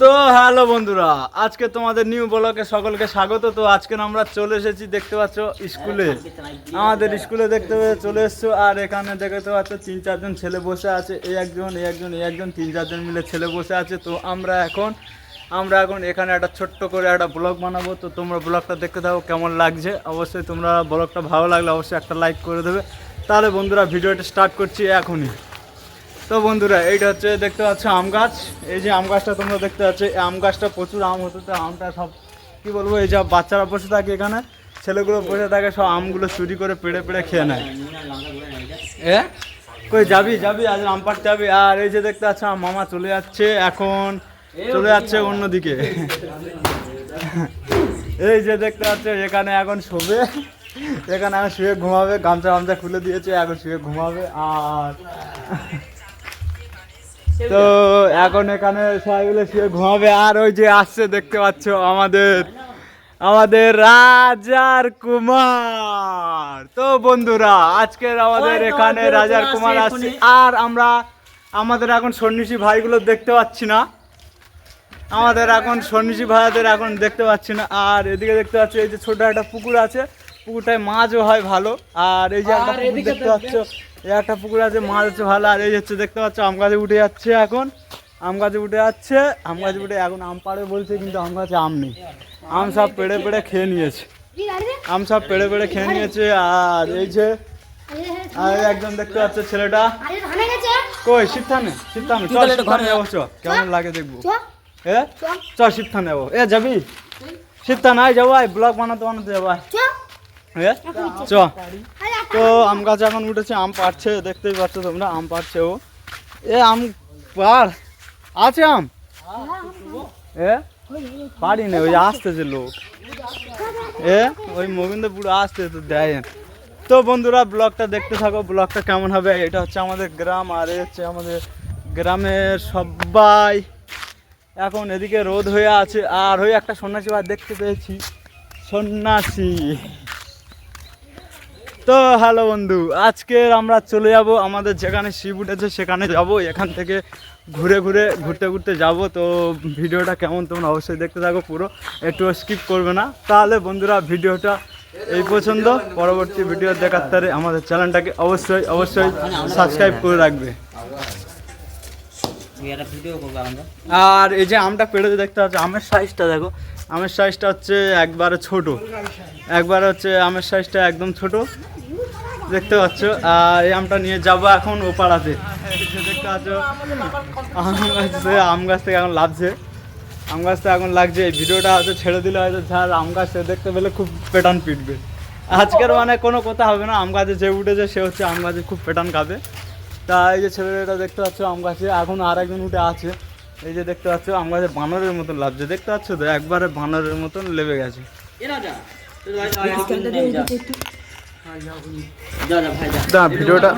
তো হ্যালো বন্ধুরা, আজকে তোমাদের নিউ ব্লকে সকলকে স্বাগত। তো আজকে আমরা চলে এসেছি, দেখতে পাচ্ছ, স্কুলে। আমাদের স্কুলে দেখতে চলে এসছো, আর এখানে দেখতে পাচ্ছ, তিন চারজন ছেলে বসে আছে, এই একজন এই একজন এই একজন, তিন চারজন মিলে ছেলে বসে আছে। তো আমরা এখন আমরা এখন এখানে একটা ছোট্ট করে একটা ব্লগ বানাবো। তো তোমরা ব্লগটা দেখতে থাকো, কেমন লাগছে? অবশ্যই তোমরা ব্লগটা ভালো লাগলে অবশ্যই একটা লাইক করে দেবে। তাহলে বন্ধুরা, ভিডিওটা স্টার্ট করছি এখনই। তো বন্ধুরা, এইটা হচ্ছে দেখতে পাচ্ছ আম গাছ। এই যে আম গাছটা তোমরা দেখতে পাচ্ছ, এই আম গাছটা প্রচুর আম হতো তো আমটা সব, কি বলব, এই যা বাচ্চারা বসে থাকে এখানে, ছেলেগুলো বসে থাকে, সব আমগুলো চুরি করে পেড়ে পেড়ে খেয়ে নেয়। এ? কই যাবি যাবি, আজ আম পাড়তে যাবি? আর এই যে দেখতে পাচ্ছ মামা চলে যাচ্ছে, এখন চলে যাচ্ছে অন্যদিকে। এই যে দেখতে পাচ্ছ, এখানে এখন শোবে, এখানে এখন শুয়ে ঘুমাবে গামছা গামছা খুলে দিয়েছে, এখন শুয়ে ঘুমাবে, আর তো এখন এখানে সবাইগুলো শুয়ে ঘুমাবে। আর ওই যে আসছে দেখতে পাচ্ছ আমাদের আমাদের রাজার কুমার। তো বন্ধুরা আজকের আমাদের এখানে রাজার কুমার আসছে। আর আমরা আমাদের এখন সন্ন্যাসী ভাইগুলো দেখতে পাচ্ছি না। আমাদের এখন সন্ন্যাসী ভাইদের এখন দেখতে পাচ্ছি না। আর এদিকে দেখতে পাচ্ছি এই যে ছোট একটা পুকুর আছে। পুকুরটায় মাছও হয় ভালো। আর এই যে একটা পুকুর দেখতে পাচ্ছ এই একটা পুকুর আছে মাছ হচ্ছে ভালো। আর এই হচ্ছে দেখতে পাচ্ছ আম গাছে উঠে যাচ্ছে এখন। আম গাছে উঠে যাচ্ছে আম গাছে উঠে এখন আম পাড়ে বলছে কিন্তু আম গাছে আম নেই। আম সব পেড়ে পেড়ে খেয়ে নিয়েছে। আম সব পেড়ে পেড়ে খেয়ে নিয়েছে আর এই যে আর একজন দেখতে পাচ্ছে ছেলেটা। কই শিবথানে? শিবথানে। চল শিবথানে যাব চ কেমন লাগে দেখব। এ? চ শিবথানে যাব। এ যাবি? শিবথানে আয় যাব আয়। ব্লগ বানাতে বানাতে যাব আয়। চ তো আম গাছ এখন উঠেছে আম পাড়ছে দেখতেই পাচ্ছ তোমরা আম পাড়ছে ও। এ আম পাড়। আছে আম? এ পারি না ওই আসতেছে লোক। এ ওই মোবিন্দ পুরো আসতে তো দেয়। তো বন্ধুরা ব্লগটা দেখতে থাকো ব্লগটা কেমন হবে? এটা হচ্ছে আমাদের গ্রাম আর এ হচ্ছে আমাদের গ্রামের সবাই। এখন এদিকে রোদ হয়ে আছে আর ওই একটা সন্ন্যাসী ভাই দেখতে পেয়েছি। সন্ন্যাসী। তো হ্যালো বন্ধু, আজকের আমরা চলে যাব, আমাদের যেখানে শিব উঠেছে সেখানে যাব, এখান থেকে ঘুরে ঘুরে ঘুরতে ঘুরতে যাব। তো ভিডিওটা কেমন তোমরা অবশ্যই দেখতে থাকো, পুরো একটু স্কিপ করবে না। তাহলে বন্ধুরা ভিডিওটা এই পছন্দ পরবর্তী ভিডিও দেখার তারে আমাদের চ্যানেলটাকে অবশ্যই অবশ্যই সাবস্ক্রাইব করে রাখবে। আর এই যে আমটা পেড়ে দেখতে পাচ্ছ, আমের সাইজটা দেখো। আমের সাইজটা হচ্ছে একবারে ছোট। একবার হচ্ছে আমের সাইজটা একদম ছোট। দেখতে পাচ্ছ? আর এই আমটা নিয়ে যাব এখন ও পাড়াতে দেখতে পাচ্ছ? আম আম গাছ থেকে এখন লাগছে। আম গাছটা এখন লাগছে। এই ভিডিওটা হয়তো ছেড়ে দিলে হয়তো যার আম গাছ সে দেখতে পেলে খুব পেটান পিটবে। আজকের মানে কোনো কথা হবে না। আম গাছে যে উঠেছে, সে হচ্ছে আম গাছে খুব পেটান খাবে। তা এই যে ছেলেটা দেখতে পাচ্ছ আম গাছে এখন আর একজন উঠে আছে। এই যে দেখতে পাচ্ছ আম গাছে বানরের মতন লাগছে। দেখতে পাচ্ছ তো? একবারে বানরের মতন লেবে গেছে। যা। তুই ভাই যা। যা যা ভাই যা। দা ভিডিওটা